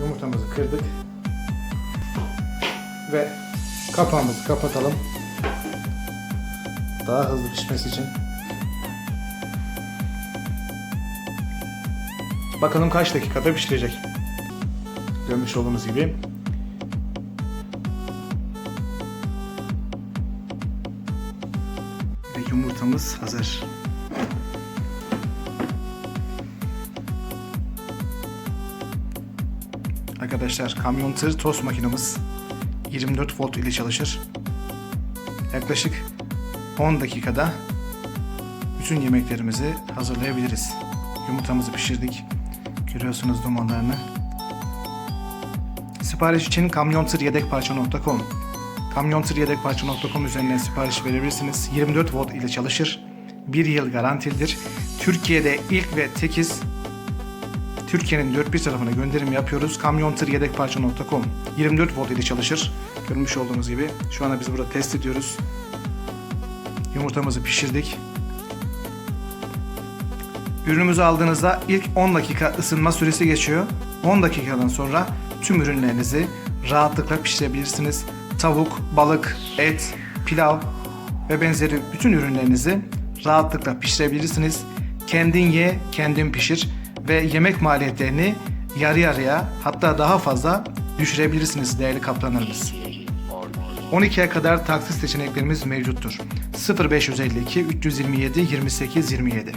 Yumurtamızı kırdık. Ve kapağımızı kapatalım. Daha hızlı pişmesi için. Bakalım kaç dakikada pişirecek. Görmüş olduğunuz gibi. Ve yumurtamız hazır. Arkadaşlar kamyon tır tost makinamız 24 volt ile çalışır. Yaklaşık 10 dakikada bütün yemeklerimizi hazırlayabiliriz. Yumurtamızı pişirdik. Görüyorsunuz dumanlarını. Sipariş için kamyontırYedekparça.com kamyontırYedekparça.com üzerinden sipariş verebilirsiniz. 24 volt ile çalışır. 1 yıl garantilidir. Türkiye'de ilk ve tekiz Türkiye'nin dört bir tarafına gönderim yapıyoruz. kamyontırYedekparça.com 24 volt ile çalışır. Görmüş olduğunuz gibi. Şu anda biz burada test ediyoruz. Yumurtamızı pişirdik. Ürünümüzü aldığınızda ilk 10 dakika ısınma süresi geçiyor. 10 dakikadan sonra tüm ürünlerinizi rahatlıkla pişirebilirsiniz. Tavuk, balık, et, pilav ve benzeri bütün ürünlerinizi rahatlıkla pişirebilirsiniz. Kendin ye, kendin pişir ve yemek maliyetlerini yarı yarıya hatta daha fazla düşürebilirsiniz değerli kaplanlarımız. 12'ye kadar taksit seçeneklerimiz mevcuttur. 0552 327 28 27